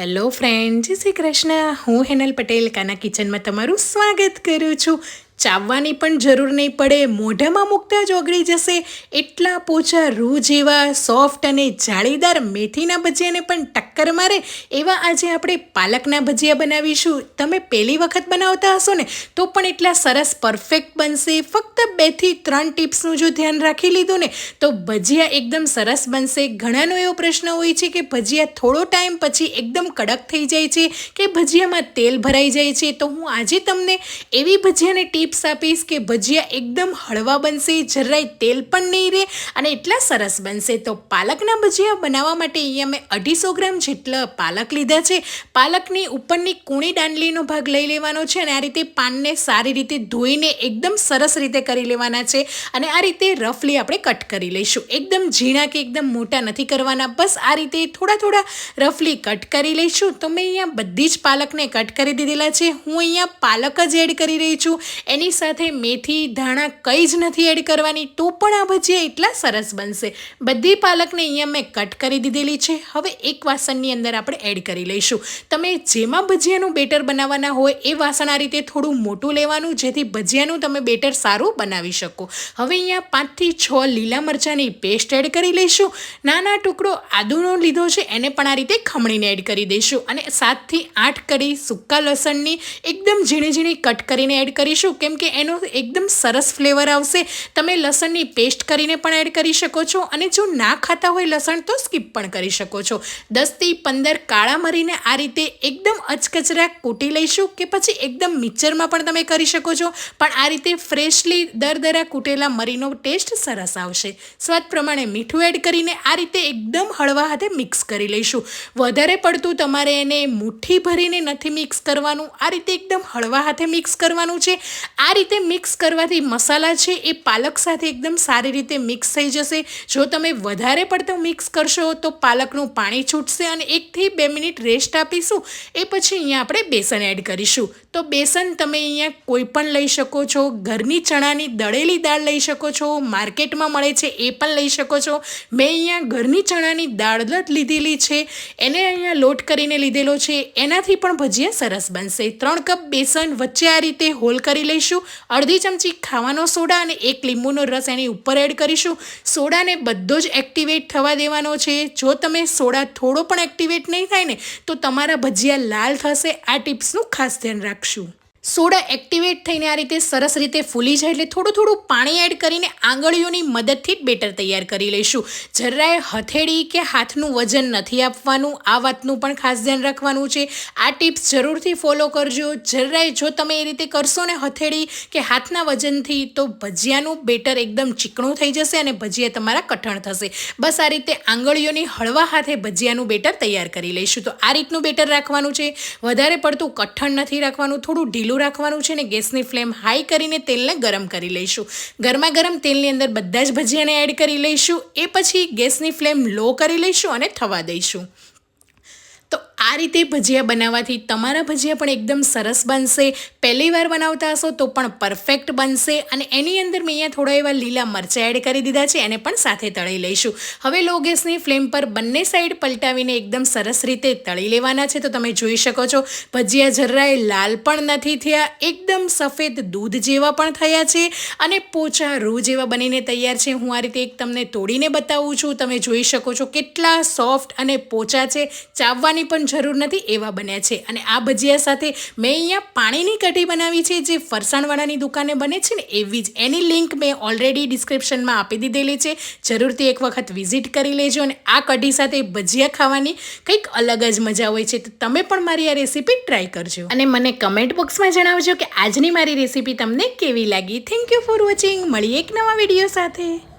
Hello friend જય શ્રી કૃષ્ણ. હું હેનલ પટેલ કાના કિચનમાં તમારું સ્વાગત કરું છું. ચાવવાની પણ જરૂર નહીં પડે, મોઢામાં મૂકતા જ ઓગળી જશે. એટલા પોચા રૂ જેવા, સોફ્ટ અને જાળીદાર મેથીના ભજીયાને પણ ટક્કર મારે, એવા આજે આપણે પાલકના ભજીયા બનાવીશું. તમે પહેલી વખત બનાવતા હશો ને, તો પણ એટલા સરસ પરફેક્ટ બનશે. ફક્ત બેથી ત્રણ ટિપ્સનું જો ધ્યાન રાખી લીધું ને, તો ભજીયા એકદમ સરસ બનશે. ઘણાનો એવો પ્રશ્ન હોય છે કે ભજીયા થોડો ટાઈમ પછી એકદમ કડક થઈ જાય છે કે ભજીયામાં તેલ ભરાઈ જાય છે? તો હું આજે તમને એવી ભજીયાની ટીપ્સ આપીશ કે ભજીયા એકદમ હળવા બનશે, જરાય તેલ પણ નહીં રહે અને એટલા સરસ બનશે. તો પાલકના ભજીયા બનાવવા માટે અહીંયા મેં અઢીસો ગ્રામ જેટલા પાલક લીધા છે. પાલકની ઉપરની કૂણી દાંડલીનો ભાગ લઈ લેવાનો છે અને આ રીતે પાનને સારી રીતે ધોઈને એકદમ સરસ રીતે કરી લેવાના છે. અને આ રીતે રફલી આપણે કટ કરી લઈશું. એકદમ ઝીણા કે એકદમ મોટા નથી કરવાના. બસ આ રીતે થોડા થોડા રફલી કટ કરી લઈશું. તો મેં અહીંયા બધી જ પાલકને કટ કરી દીધેલા છે. હું અહીંયા પાલક જ એડ કરી રહી છું. એની સાથે મેથી, ધાણા કંઈ જ નથી એડ કરવાની. તો પણ આ ભજીયા એટલા સરસ બનશે. બધી પાલકને અહીંયા મેં કટ કરી દીધેલી છે. હવે એક વાસણની અંદર આપણે એડ કરી લઈશું. તમે જેમાં ભજીયાનું બેટર બનાવવાના હોય એ વાસણ આ રીતે થોડું મોટું લેવાનું, જેથી ભજીયાનું તમે બેટર સારું બનાવી શકો. હવે અહીંયા પાંચથી છ લીલા મરચાંની પેસ્ટ એડ કરી લઈશું. નાના ટુકડો આદુનો લીધો છે, એને પણ આ રીતે ખમણીને એડ કરી દઈશું. અને સાતથી આઠ કડી સૂકા લસણની એકદમ ઝીણી ઝીણી કટ કરીને એડ કરીશું કેમ કે એનો એકદમ સરસ ફ્લેવર આવશે. તમે લસણની પેસ્ટ કરીને પણ એડ કરી શકો છો અને જો ના ખાતા હોય લસણ તો સ્કીપ પણ કરી શકો છો. દસથી પંદર કાળા મરીને આ રીતે એકદમ અચકચરા કૂટી લઈશું કે પછી એકદમ મિક્સરમાં પણ તમે કરી શકો છો. પણ આ રીતે ફ્રેશલી દરદરા કૂટેલા મરીનો ટેસ્ટ સરસ આવશે. સ્વાદ પ્રમાણે મીઠું એડ કરીને આ રીતે એકદમ હળવા હાથે મિક્સ કરી લઈશું. વધારે પડતું તમારે એને મુઠ્ઠી ભરીને નથી મિક્સ કરવાનું. આ રીતે એકદમ હળવા હાથે મિક્સ કરવાનું છે. આ રીતે મિક્સ કરવાથી મસાલા છે એ પાલક સાથે એકદમ સારી રીતે મિક્સ થઈ જશે. જો તમે વધારે પડતો મિક્સ કરશો તો પાલકનું પાણી છૂટશે અને એકથી બે મિનિટ રેસ્ટ આપીશું. એ પછી અહીંયા આપણે બેસન એડ કરીશું. તો બેસન તમે અહીંયા કોઈ પણ લઈ શકો છો, ઘરની ચણાની દળેલી દાળ લઈ શકો છો, માર્કેટમાં મળે છે એ પણ લઈ શકો છો. મેં અહીંયા ઘરની ચણાની દાળ જ લીધેલી છે, એને અહીંયા લોટ કરીને લીધેલો છે, એનાથી પણ ભજીયા સરસ બનશે. ત્રણ કપ બેસન વચ્ચે આ રીતે હોલ કરી લઈશું. અડધી ચમચી ખાવાનો સોડા અને એક લીંબુનો રસ એની ઉપર એડ કરીશું. સોડાને બધો જ એક્ટિવેટ થવા દેવાનો છે. જો તમે સોડા થોડો પણ એક્ટિવેટ નહીં થાય ને, તો તમારા ભજીયા લાલ થશે. આ ટિપ્સનું ખાસ ધ્યાન રાખશું. સોડા એક્ટિવેટ થઈને આ રીતે સરસ રીતે ફૂલી જાય એટલે થોડું થોડું પાણી એડ કરીને આંગળીઓની મદદથી બેટર તૈયાર કરી લઈશું. જરાય હથેળી કે હાથનું વજન નથી આપવાનું. આ વાતનું પણ ખાસ ધ્યાન રાખવાનું છે. આ ટિપ્સ જરૂરથી ફોલો કરજો. જરાય જો તમે એ રીતે કરશો ને હથેળી કે હાથના વજનથી, તો ભજીયાનું બેટર એકદમ ચીકણું થઈ જશે અને ભજીયા તમારા કઠણ થશે. બસ આ રીતે આંગળીઓની હળવા હાથે ભજીયાનું બેટર તૈયાર કરી લઈશું. તો આ રીતનું બેટર રાખવાનું છે. વધારે પડતું કઠણ નથી રાખવાનું. થોડું ઢીલું ચાલુ રાખવાનું છે ને ગેસની ફ્લેમ હાઈ કરીને તેલને ગરમ કરી લઈશું. ગરમા ગરમ તેલની અંદર બધા જ ભજીયાને એડ કરી લઈશું. એ પછી ગેસની ફ્લેમ લો કરી લઈશું અને થવા દઈશું. તો આ રીતે ભજીયા બનાવવાથી તમારા ભજીયા પણ એકદમ સરસ બનશે. પહેલી વાર બનાવતા હશો તો પણ પરફેક્ટ બનશે અને એની અંદર મેં અહીંયા થોડા એવા લીલા મરચાં એડ કરી દીધા છે, એને પણ સાથે તળી લઈશું. હવે લો ગેસની ફ્લેમ પર બંને સાઈડ પલટાવીને એકદમ સરસ રીતે તળી લેવાના છે, તો તમે જોઈ શકો છો. ભજીયા જરરાએ લાલ પણ નથી થયા, એકદમ સફેદ દૂધ જેવા પણ થયા છે અને પોચા રૂ જેવા બનીને તૈયાર છે. હું આ રીતે એક તમને તોડીને બતાવું છું. તમે જોઈ શકો છો કેટલા સોફ્ટ અને પોચા છે. ચાવવાની પણ જરૂર નથી એવા બન્યા છે. અને આ ભજીયા સાથે મેં અહીંયા પાણીની કઢી બનાવી છે, જે ફરસાણવાળાની દુકાને બને છે ને, એવી જ. એની લિંક મેં ઓલરેડી ડિસ્ક્રિપ્શનમાં આપી દીધેલી છે. જરૂરથી એક વખત વિઝિટ કરી લેજો અને આ કઢી સાથે ભજીયા ખાવાની કંઈક અલગ જ મજા હોય છે. તો તમે પણ મારી આ રેસીપી ટ્રાય કરજો. અને મને કમેન્ટ બોક્સમાં જણાવજો કે આજની મારી રેસીપી તમને કેવી લાગી. થેન્ક યુ ફોર વોચિંગ મળીએ એક નવા વીડિયો સાથે.